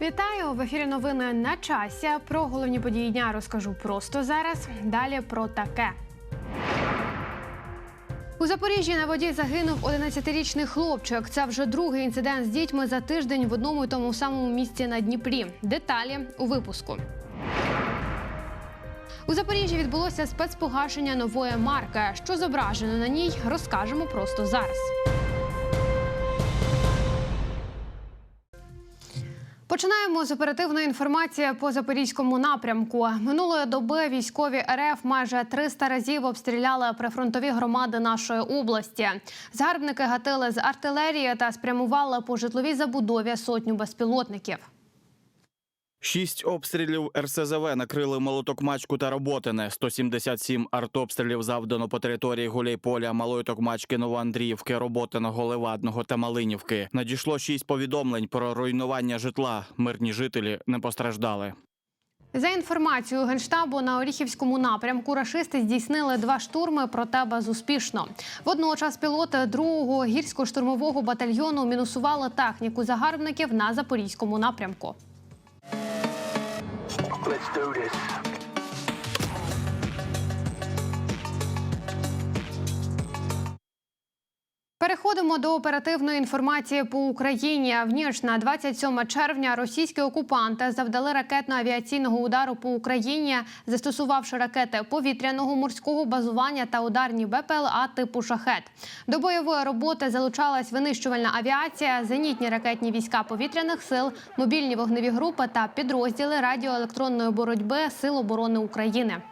Вітаю в ефірі. Новини на часі. Про головні події дня розкажу просто зараз. Далі про таке. У Запоріжжі на воді загинув 11-річний хлопчик. Це вже другий інцидент з дітьми за тиждень в одному і тому самому місці на Дніпрі. Деталі у випуску. У Запоріжжі відбулося спецпогашення нової марки. Що зображено на ній, розкажемо просто зараз. Починаємо з оперативної інформації по запорізькому напрямку. Минулої доби військові РФ майже 300 разів обстріляли прифронтові громади нашої області. Згарбники гатили з артилерії та спрямували по житловій забудові сотню безпілотників. Шість обстрілів РСЗВ накрили Молотокмачку та Роботине. 177 артобстрілів завдано по території Гуляйполя, Малої Токмачки, Новоандріївки, Роботиного, Левадного та Малинівки. Надійшло шість повідомлень про руйнування житла. Мирні жителі не постраждали. За інформацією генштабу на Оріхівському напрямку рашисти здійснили два штурми, проте безуспішно. Водночас пілоти 2-го гірсько-штурмового батальйону мінусували техніку загарбників на запорізькому напрямку. Let's do this. Переходимо до оперативної інформації по Україні. В ніч на 27 червня російські окупанти завдали ракетно-авіаційного удару по Україні, застосувавши ракети повітряного морського базування та ударні БПЛА типу шахет. До бойової роботи залучалась винищувальна авіація, зенітні ракетні війська повітряних сил, мобільні вогневі групи та підрозділи радіоелектронної боротьби Сил оборони України.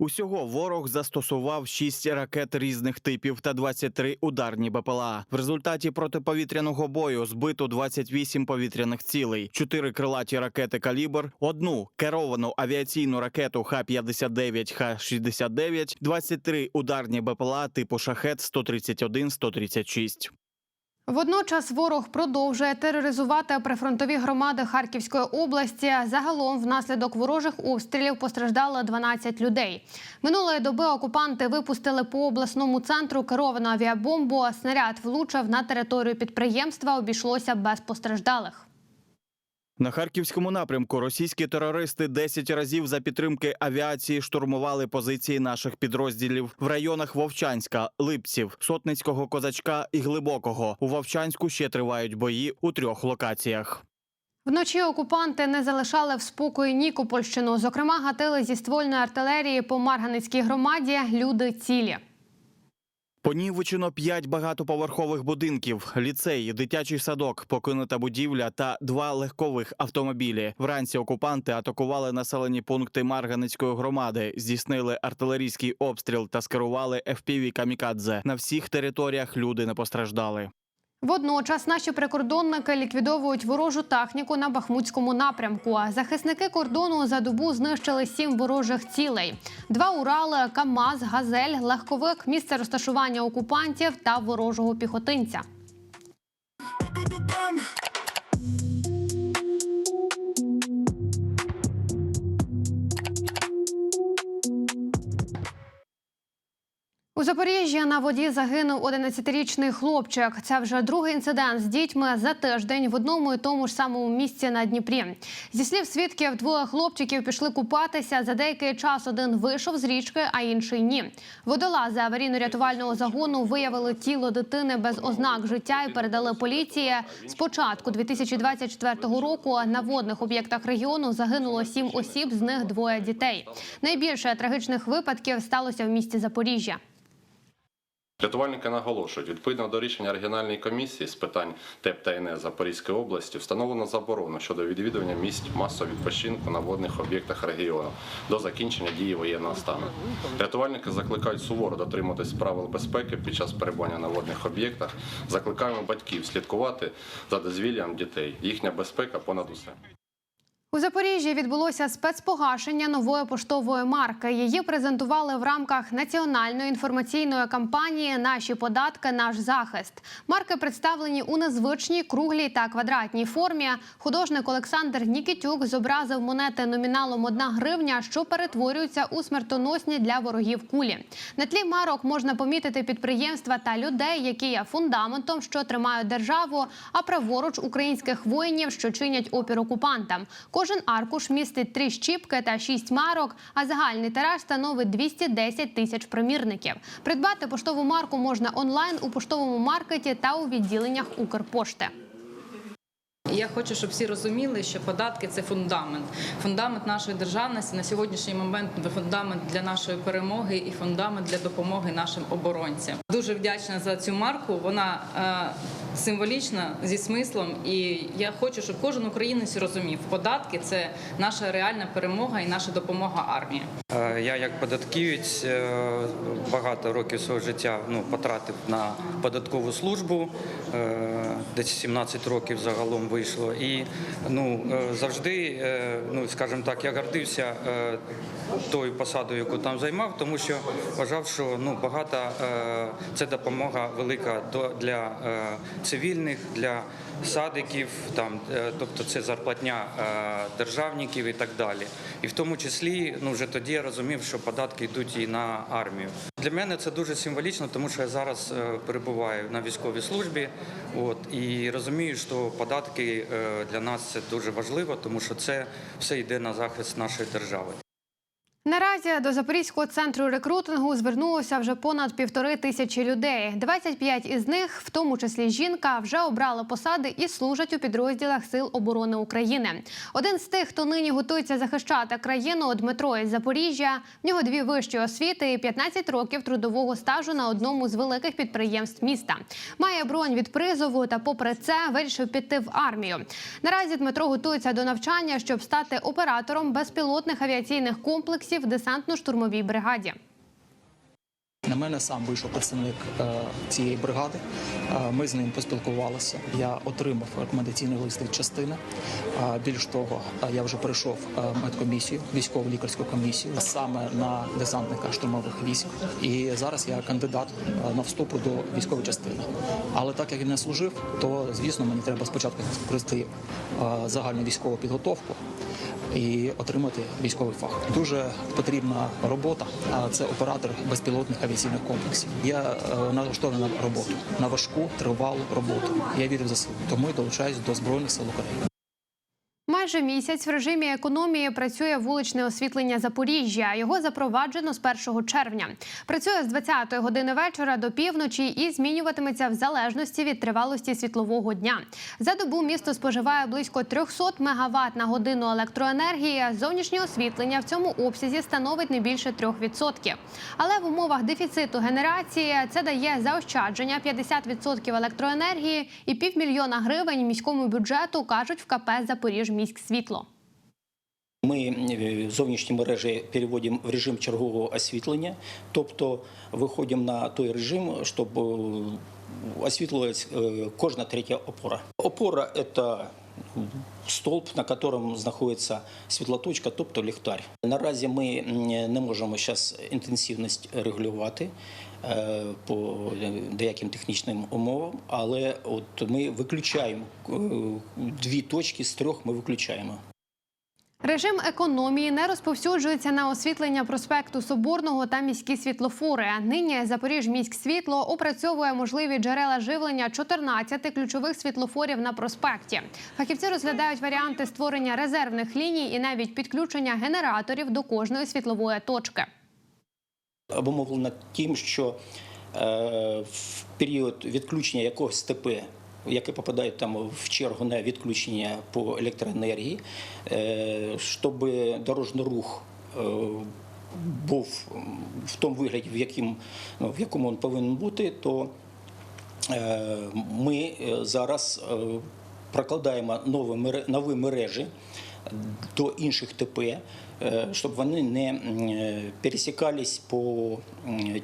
Усього ворог застосував 6 ракет різних типів та 23 ударні БПЛА. В результаті протиповітряного бою збито 28 повітряних цілей, 4 крилаті ракети «Калібр», одну керовану авіаційну ракету Х-59, Х-69, 23 ударні БПЛА типу «Шахет» 131-136. Водночас ворог продовжує тероризувати прифронтові громади Харківської області. Загалом, внаслідок ворожих обстрілів постраждало 12 людей. Минулої доби окупанти випустили по обласному центру керовану авіабомбу. Снаряд влучив на територію підприємства. Обійшлося без постраждалих. На харківському напрямку російські терористи 10 разів за підтримки авіації штурмували позиції наших підрозділів в районах Вовчанська, Липців, Сотницького козачка і Глибокого. У Вовчанську ще тривають бої у трьох локаціях. Вночі окупанти не залишали в спокої Нікопольщину. Зокрема, гатили зі ствольної артилерії по Марганицькій громаді. Люди цілі. Понівечено п'ять багатоповерхових будинків, ліцей, дитячий садок, покинута будівля та два легкових автомобілі. Вранці окупанти атакували населені пункти Марганицької громади, здійснили артилерійський обстріл та скерували FPV камікадзе. На всіх територіях люди не постраждали. Водночас наші прикордонники ліквідовують ворожу техніку на Бахмутському напрямку. Захисники кордону за добу знищили сім ворожих цілей: два Урали, КАМАЗ, Газель, легковик, місце розташування окупантів та ворожого піхотинця. У Запоріжжі на воді загинув 11-річний хлопчик. Це вже другий інцидент з дітьми за тиждень в одному і тому ж самому місці на Дніпрі. Зі слів свідків, двоє хлопчиків пішли купатися. За деякий час один вийшов з річки, а інший ні. Водолази аварійно-рятувального загону виявили тіло дитини без ознак життя і передали поліції. З початку 2024 року на водних об'єктах регіону загинуло сім осіб, з них двоє дітей. Найбільше трагічних випадків сталося в місті Запоріжжя. Рятувальники наголошують, відповідно до рішення регіональної комісії з питань ТЕП та ЕНЕ Запорізької області встановлено заборону щодо відвідування місць масового відпочинку на водних об'єктах регіону до закінчення дії воєнного стану. Рятувальники закликають суворо дотримуватись правил безпеки під час перебування на водних об'єктах. Закликаємо батьків слідкувати за дозвіллям дітей. Їхня безпека понад усе. У Запоріжжі відбулося спецпогашення нової поштової марки. Її презентували в рамках національної інформаційної кампанії Наші податки, наш захист. Марки представлені у незвичній круглій та квадратній формі. Художник Олександр Нікітюк зобразив монети номіналом 1 гривня, що перетворюються у смертоносні для ворогів кулі. На тлі марок можна помітити підприємства та людей, які є фундаментом, що тримають державу, а праворуч українських воїнів, що чинять опір окупантам. Кожен аркуш містить три щіпки та шість марок, а загальний тираж становить 210 тисяч примірників. Придбати поштову марку можна онлайн у поштовому маркеті та у відділеннях Укрпошти. І Я хочу, щоб всі розуміли, що податки це фундамент. Фундамент нашої державності на сьогоднішній момент фундамент для нашої перемоги і фундамент для допомоги нашим оборонцям. Дуже вдячна за цю марку. Вона е, символічна зі смислом. І я хочу, щоб кожен українець розумів, податки це наша реальна перемога і наша допомога армії. Е, Я як податківець е, багато років свого життя ну, потратив на податкову службу, е, десь 17 років загалом вийшло. І ну, завжди, ну, скажімо так, я гордився тою посадою, яку там займав, тому що вважав, що ну, багато це допомога велика для цивільних, для садиків, там, е, тобто це зарплатня е, державників і так далі. І в тому числі, ну вже тоді я розумів, що податки йдуть і на армію. Для мене це дуже символічно, тому що я зараз е, перебуваю на військовій службі. От і розумію, що податки для нас це дуже важливо, тому що це все йде на захист нашої держави. Наразі до Запорізького центру рекрутингу звернулося вже понад півтори тисячі людей. 25 із них, в тому числі жінка, вже обрали посади і служать у підрозділах Сил оборони України. Один з тих, хто нині готується захищати країну, Дмитро із Запоріжжя. В нього дві вищі освіти і 15 років трудового стажу на одному з великих підприємств міста. Має бронь від призову та, попри це, вирішив піти в армію. Наразі Дмитро готується до навчання, щоб стати оператором безпілотних авіаційних комплексів в десантно-штурмовій бригаді. На мене сам вийшов представник е, цієї бригади. Е, Ми з ним поспілкувалися. Я отримав рекомендаційний лист від частини. Е, Більш того, я вже пройшов е, медкомісію, військову лікарську комісію саме на десантника штурмових військ. І зараз я кандидат на вступу до військової частини. Але так як я не служив, то звісно мені треба спочатку пройти загальну військову підготовку і отримати військовий фах. Дуже потрібна робота. А це оператор безпілотних авіаційних комплексів. Я е, налаштований на роботу на важку тривалу роботу. Я вірю в ЗСУ, тому і долучаюсь до збройних сил України. Майже місяць в режимі економії працює вуличне освітлення Запоріжжя. Його запроваджено з 1 червня. Працює з 20-ї години вечора до півночі і змінюватиметься в залежності від тривалості світлового дня. За добу місто споживає близько 300 мегаватт на годину електроенергії. Зовнішнє освітлення в цьому обсязі становить не більше 3%. Але в умовах дефіциту генерації це дає заощадження 50% електроенергії і півмільйона гривень міському бюджету, кажуть в КП «Запоріжміськсвітло». Ми е, зовнішні мережі переводимо в режим чергового освітлення, тобто виходимо на той режим, щоб е, освітлювалась е, кожна третя опора. Опора це столб, на якому знаходиться світлоточка, тобто ліхтар. Наразі ми не можемо зараз інтенсивність регулювати по деяким технічним умовам, але от ми виключаємо е, дві точки з трьох. Ми виключаємо. Режим економії не розповсюджується на освітлення проспекту Соборного та міські світлофори. Нині Запоріжміськсвітло опрацьовує можливі джерела живлення 14 ключових світлофорів на проспекті. Фахівці розглядають варіанти створення резервних ліній і навіть підключення генераторів до кожної світлової точки. Обумовлено тим, що е, в період відключення якогось ТП, яке попадає там в чергу на відключення по електроенергії, е, щоб дорожній рух е, був в тому вигляді, в, яким, ну, в якому він повинен бути, то ми зараз прокладаємо нові мережі до інших ТП, е, щоб вони не е, пересікались по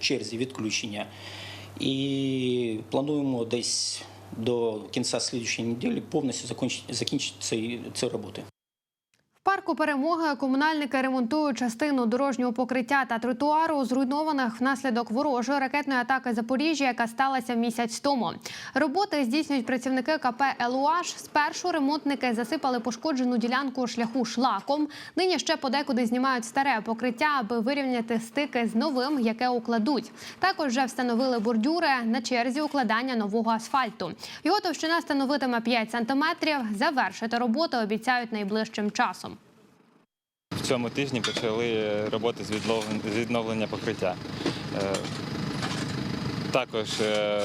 черзі відключення. І плануємо десь до кінця слідчої неділі повністю закінчити, ці, ці роботи. Парку перемоги комунальники ремонтують частину дорожнього покриття та тротуару, зруйнованих внаслідок ворожої ракетної атаки Запоріжжя, яка сталася місяць тому. Роботи здійснюють працівники КП «Елуаш». Спершу ремонтники засипали пошкоджену ділянку шляху шлаком. Нині ще подекуди знімають старе покриття, аби вирівняти стики з новим, яке укладуть. Також вже встановили бордюри на черзі укладання нового асфальту. Його товщина становитиме 5 сантиметрів. Завершити роботу обіцяють найближчим часом. Цьому тижні почали роботи з відновлення покриття. Е, Також е,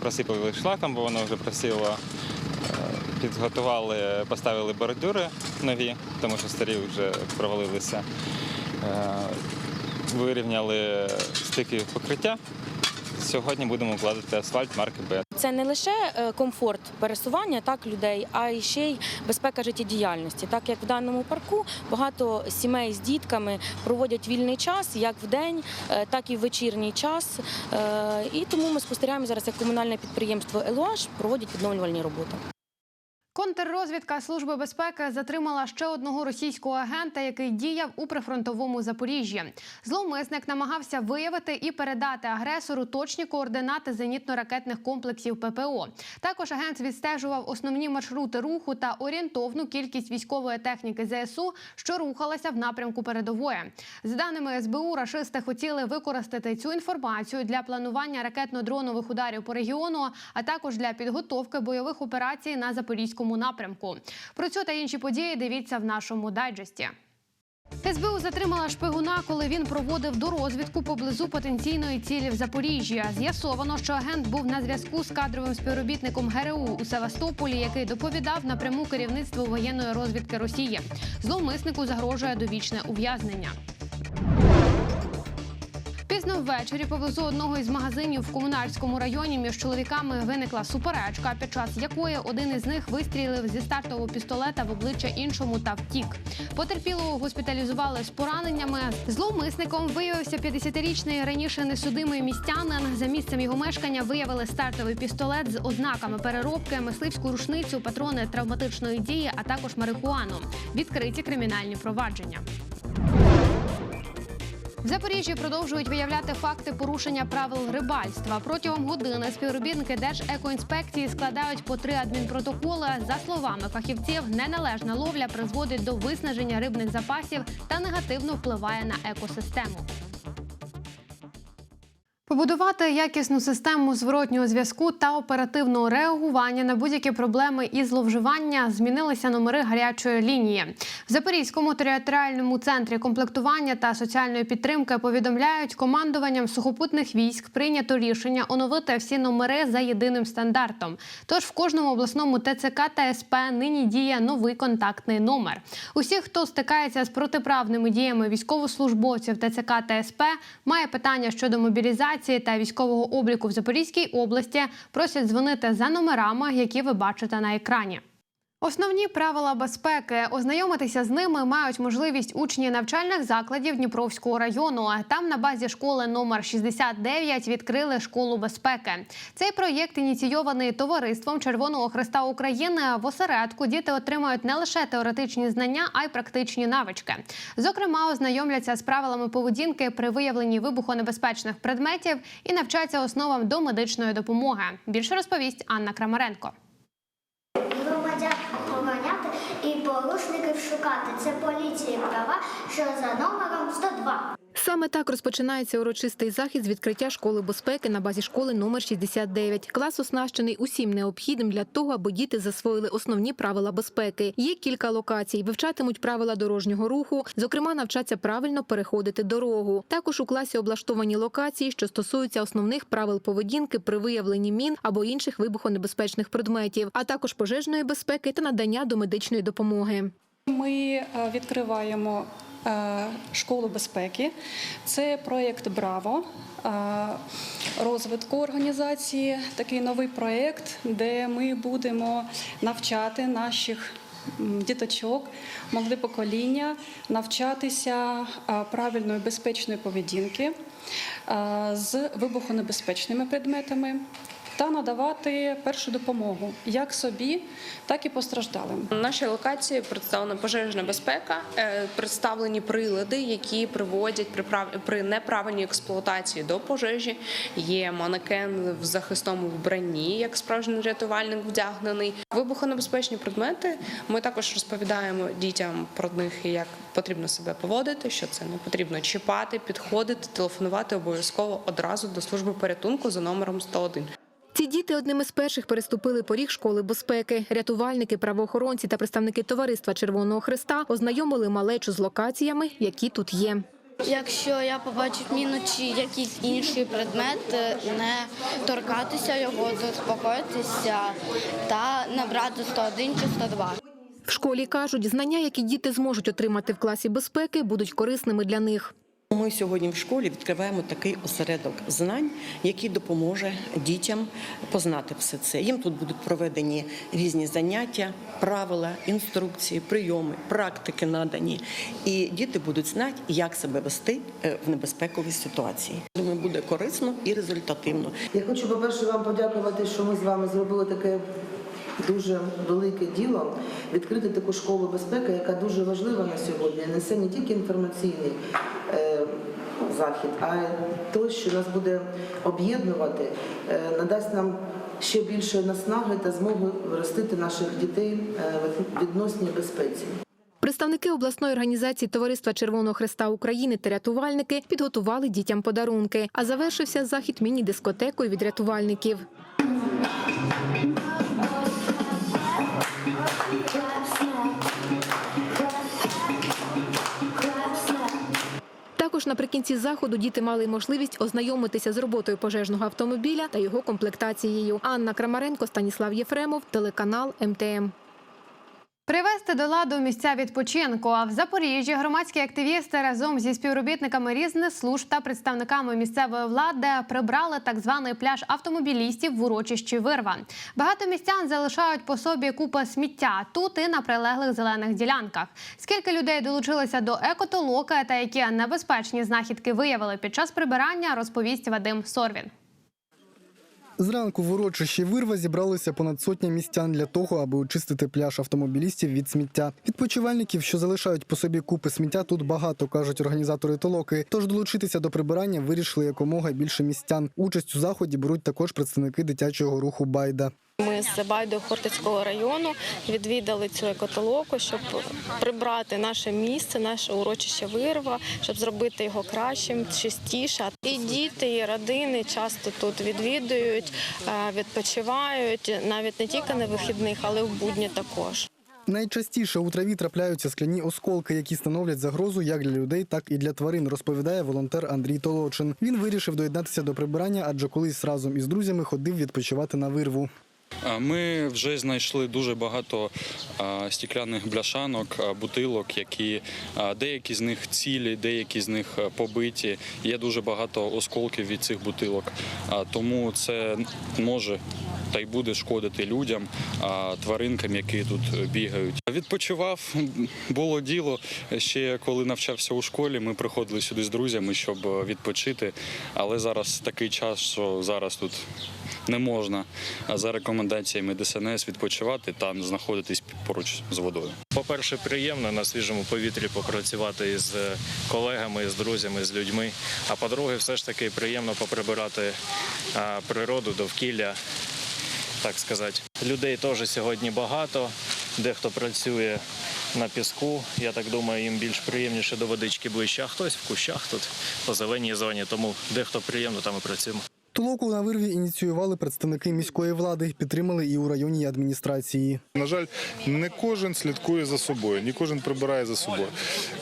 просипали шлаком, бо воно вже просіло. Е, Підготували, поставили бордюри нові, тому що старі вже провалилися. Вирівняли стики покриття. Сьогодні будемо вкладати асфальт марки Б. Це не лише е, комфорт пересування так людей, а й ще й безпека життєдіяльності. Так як в даному парку багато сімей з дітками проводять вільний час як в день, е, так і в вечірній час. Е, І тому ми спостерігаємо зараз, як комунальне підприємство «Елуаш» проводять відновлювальні роботи. Контррозвідка Служби безпеки затримала ще одного російського агента, який діяв у прифронтовому Запоріжжі. Зловмисник намагався виявити і передати агресору точні координати зенітно-ракетних комплексів ППО. Також агент відстежував основні маршрути руху та орієнтовну кількість військової техніки ЗСУ, що рухалася в напрямку передової. За даними СБУ, рашисти хотіли використати цю інформацію для планування ракетно-дронових ударів по регіону, а також для підготовки бойових операцій на запорізькому напрямку. Про цю та інші події дивіться в нашому дайджесті. СБУ затримала шпигуна, коли він проводив дорозвідку поблизу потенційної цілі в Запоріжжі. З'ясовано, що агент був на зв'язку з кадровим співробітником ГРУ у Севастополі, який доповідав напряму керівництву воєнної розвідки Росії. Зловмиснику загрожує довічне ув'язнення. Пізно ввечері поблизу одного із магазинів в комунальському районі між чоловіками виникла суперечка, під час якої один із них вистрілив зі стартового пістолета в обличчя іншому та втік. Потерпілого госпіталізували з пораненнями. Зловмисником виявився 50-річний раніше несудимий містянин. За місцем його мешкання виявили стартовий пістолет з ознаками переробки, мисливську рушницю, патрони травматичної дії, а також марихуану. Відкриті кримінальні провадження. В Запоріжжі продовжують виявляти факти порушення правил рибальства. Протягом години співробітники Держекоінспекції складають по три адмінпротоколи. За словами фахівців, неналежна ловля призводить до виснаження рибних запасів та негативно впливає на екосистему. Побудувати якісну систему зворотнього зв'язку та оперативного реагування на будь-які проблеми і зловживання змінилися номери гарячої лінії. В Запорізькому територіальному центрі комплектування та соціальної підтримки повідомляють, командуванням сухопутних військ прийнято рішення оновити всі номери за єдиним стандартом. Тож в кожному обласному ТЦК та СП нині діє новий контактний номер. Усі, хто стикається з протиправними діями військовослужбовців ТЦК та СП, має питання щодо мобілізації та військового обліку в Запорізькій області, просять дзвонити за номерами, які ви бачите на екрані. Основні правила безпеки ознайомитися з ними мають можливість учні навчальних закладів Дніпровського району. Там на базі школи номер 69 відкрили школу безпеки. Цей проєкт ініційований товариством Червоного Христа України. В осередку діти отримають не лише теоретичні знання, а й практичні навички. Зокрема, ознайомляться з правилами поведінки при виявленні вибухонебезпечних предметів і навчаться основам до медичної допомоги. Більше розповість Анна Крамаренко. Громадян порушників шукати. Це поліції права, що за номером 102. Саме так розпочинається урочистий захід з відкриття школи безпеки на базі школи номер 69. Клас оснащений усім необхідним для того, аби діти засвоїли основні правила безпеки. Є кілька локацій, вивчатимуть правила дорожнього руху, зокрема, навчаться правильно переходити дорогу. Також у класі облаштовані локації, що стосуються основних правил поведінки при виявленні мін або інших вибухонебезпечних предметів, а також пожежної безпеки та надання домедичної допомоги. Ми е, відкриваємо школу безпеки. Це проєкт Браво е, розвитку організації. Такий новий проєкт, де ми будемо навчати наших. Діточок, молоде покоління навчатися е, правильної безпечної поведінки е, з вибухонебезпечними предметами та надавати першу допомогу як собі, так і постраждалим. На нашій локації представлена пожежна безпека, е, представлені прилади, які приводять при неправильній експлуатації до пожежі. Є манекен в захисному вбранні, як справжній рятувальник вдягнений. Вибухонебезпечні предмети. Ми також розповідаємо дітям про них як потрібно себе поводити, що це не потрібно чіпати, підходити, телефонувати обов'язково одразу до служби порятунку за номером 101. Ці діти одними з перших переступили поріг школи безпеки. Рятувальники, правоохоронці та представники товариства Червоного Христа ознайомили малечу з локаціями, які тут є. Якщо я побачив міну чи якийсь інший предмет, е, не торкатися його, заспокоїтися та набрати 101 чи 102. В школі кажуть, знання, які діти зможуть отримати в класі безпеки, будуть корисними для них. Ми сьогодні в школі відкриваємо такий осередок знань, який допоможе дітям познати все це. Їм тут будуть проведені різні заняття, правила, інструкції, прийоми, практики надані. І діти будуть знати, як себе вести е, в небезпековій ситуації. Думаю, буде корисно і результативно. Я хочу, по-перше, вам подякувати, що ми з вами зробили таке дуже велике діло відкрити таку школу безпеки, яка дуже важлива на сьогодні. Несе не тільки інформаційний е, захід, а й те, що нас буде об'єднувати, е, надасть нам ще більше наснаги та змоги ростити наших дітей е, в відносній безпеці. Представники обласної організації Товариства Червоного Христа України та рятувальники підготували дітям подарунки. А завершився захід міні-дискотекою від рятувальників. Також наприкінці заходу діти мали можливість ознайомитися з роботою пожежного автомобіля та його комплектацією. Анна Крамаренко, Станіслав Єфремов, телеканал МТМ. Привести до ладу місця відпочинку. А в Запоріжжі громадські активісти разом зі співробітниками різних служб та представниками місцевої влади прибрали так званий пляж автомобілістів в урочищі Вирва. Багато містян залишають по собі купи сміття тут і на прилеглих зелених ділянках. Скільки людей долучилося до екотолока та які небезпечні знахідки виявили під час прибирання, розповість Вадим Сорвін. Зранку в урочищі вирва зібралося понад сотня містян для того, аби очистити пляж автомобілістів від сміття. Відпочивальників, що залишають по собі купи сміття, тут багато, кажуть організатори толоки. Тож долучитися до прибирання вирішили якомога більше містян. Участь у заході беруть також представники дитячого руху Байда. Ми з Байдо Хортицького району відвідали цю екотолоку, щоб прибрати наше місце, наше урочище вирва, щоб зробити його кращим, чистіше. І діти, і родини часто тут відвідують, е, відпочивають навіть не тільки на вихідних, але й в будні також. Найчастіше у траві трапляються скляні осколки, які становлять загрозу як для людей, так і для тварин, розповідає волонтер Андрій Толочин. Він вирішив доєднатися до прибирання, адже колись разом із друзями ходив відпочивати на вирву. Ми вже знайшли дуже багато стікляних бляшанок, бутилок, які деякі з них цілі, деякі з них побиті. Є дуже багато осколків від цих бутилок. Тому це може та й буде шкодити людям, тваринкам, які тут бігають. Відпочивав було діло ще коли навчався у школі. Ми приходили сюди з друзями, щоб відпочити. Але зараз такий час, що зараз тут не можна за рекомендаціями ДСНС відпочивати та знаходитись поруч з водою. По-перше, приємно на свіжому повітрі попрацювати з колегами, з друзями, з людьми. А по-друге, все ж таки приємно поприбирати природу, довкілля, так сказати. Людей теж сьогодні багато. Дехто працює на піску. Я так думаю, їм більш приємніше до водички ближче, а хтось в кущах тут по зеленій зоні. Тому дехто приємно там і працюємо. Толоку на вирві ініціювали представники міської влади, підтримали і у районній адміністрації. На жаль, не кожен слідкує за собою, не кожен прибирає за собою.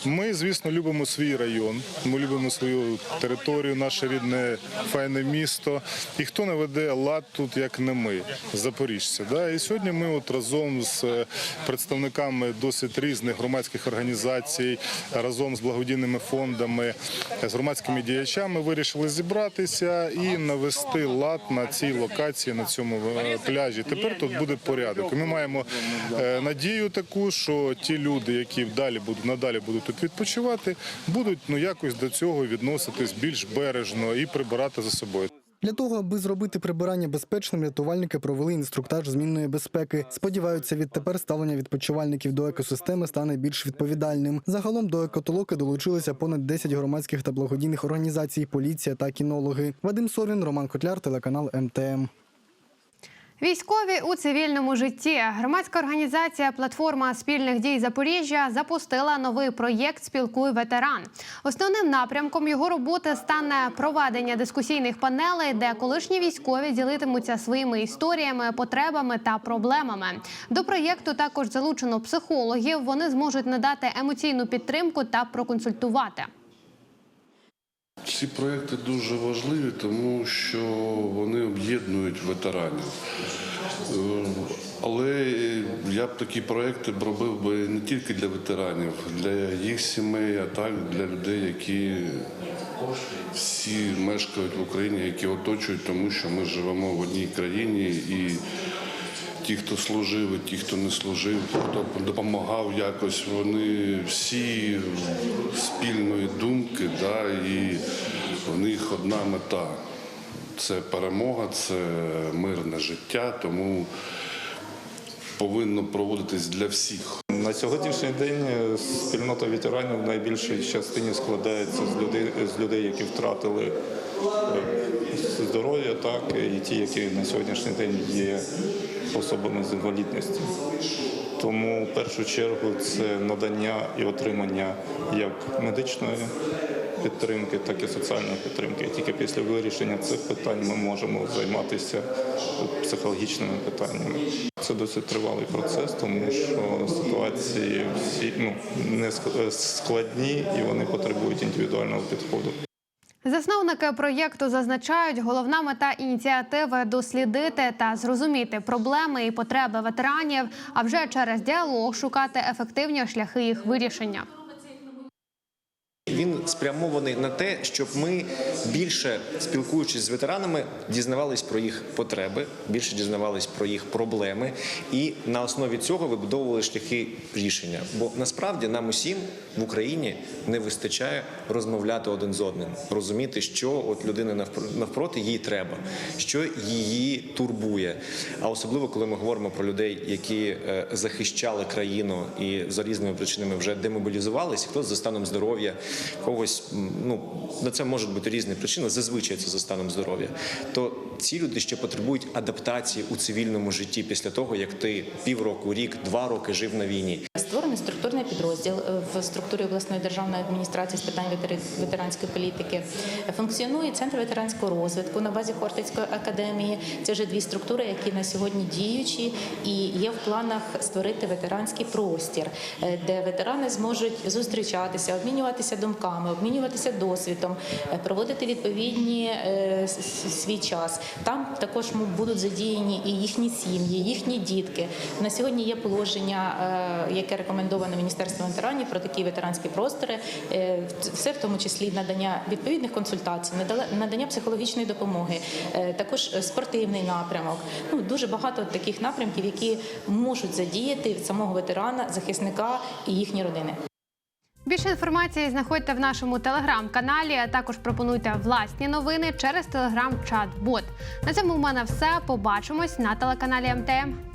Ми, звісно, любимо свій район, ми любимо свою територію, наше рідне файне місто. І хто не веде лад тут, як не ми, запоріжці. Да? І сьогодні ми от разом з е, представниками досить різних громадських організацій, разом з благодійними фондами, з громадськими діячами вирішили зібратися і навести лад на цій локації, на цьому е, пляжі. Тепер тут буде порядок. Ми маємо е, надію таку, що ті люди, які далі будуть надалі будуть тут відпочивати, будуть ну якось до цього відноситись більш бережно і прибирати за собою. Для того, аби зробити прибирання безпечним, рятувальники провели інструктаж змінної безпеки. Сподіваються, відтепер ставлення відпочивальників до екосистеми стане більш відповідальним. Загалом до екотолоки долучилися понад 10 громадських та благодійних організацій, поліція та кінологи. Вадим Совін, Роман Котляр, телеканал МТМ. Військові у цивільному житті. Громадська організація Платформа спільних дій Запоріжжя запустила новий проєкт Спілкуй ветеран. Основним напрямком його роботи стане проведення дискусійних панелей, де колишні військові ділитимуться своїми історіями, потребами та проблемами. До проєкту також залучено психологів. Вони зможуть надати емоційну підтримку та проконсультувати. Ці проекти дуже важливі, тому що вони об'єднують ветеранів. Але я б такі проекти б робив би не тільки для ветеранів, для їх сімей, а так для людей, які всі мешкають в Україні, які оточують, тому що ми живемо в одній країні і. Ті, хто служив, і ті, хто не служив, хто допомагав якось, вони всі спільної думки, да, і в них одна мета це перемога, це мирне життя, тому повинно проводитись для всіх. На сьогоднішній день е, спільнота ветеранів в найбільшій частині складається з людей, з людей, які втратили е, здоров'я, так і ті, які на сьогоднішній день є особами з інвалідністю. Тому в першу чергу це надання і отримання як медичної підтримки, так і соціальної підтримки. І тільки після вирішення цих питань ми можемо займатися психологічними питаннями. Це досить тривалий процес, тому що ситуації всі ну не складні і вони потребують індивідуального підходу. Засновники проєкту зазначають, головна мета ініціативи дослідити та зрозуміти проблеми і потреби ветеранів, а вже через діалог шукати ефективні шляхи їх вирішення. Він спрямований на те, щоб ми більше спілкуючись з ветеранами, дізнавались про їх потреби, більше дізнавались про їх проблеми, і на основі цього вибудовували шляхи рішення. Бо насправді нам усім в Україні не вистачає розмовляти один з одним, розуміти, що от людини навпр- навпроти їй треба, що її турбує. А особливо коли ми говоримо про людей, які е, захищали країну і за різними причинами вже демобілізувалися, хтось за станом здоров'я, когось ну на це можуть бути різні причини. Зазвичай це за станом здоров'я. То ці люди ще потребують адаптації у цивільному житті після того, як ти півроку, рік, два роки жив на війні. Створений структурний підрозділ е, в структурі обласної державної адміністрації з питань ветеранської політики. Функціонує центр ветеранського розвитку на базі Хортицької академії. Це вже дві структури, які на сьогодні діючі, і є в планах створити ветеранський простір, е, де ветерани зможуть зустрічатися, обмінюватися думками, обмінюватися досвідом, е, проводити відповідні свій час. Там також будуть задіяні і їхні сім'ї, їхні дітки. На сьогодні є положення, яке рекомендовано Міністерством ветеранів про такі ветеранські простори. Е, Все в тому числі надання відповідних консультацій, надання психологічної допомоги, е, також е, спортивний напрямок. Ну дуже багато таких напрямків, які можуть задіяти самого ветерана, захисника і їхні родини. Більше інформації знаходьте в нашому телеграм-каналі. а Також пропонуйте власні новини через телеграм-чат-бот. На цьому в мене все. Побачимось на телеканалі МТМ.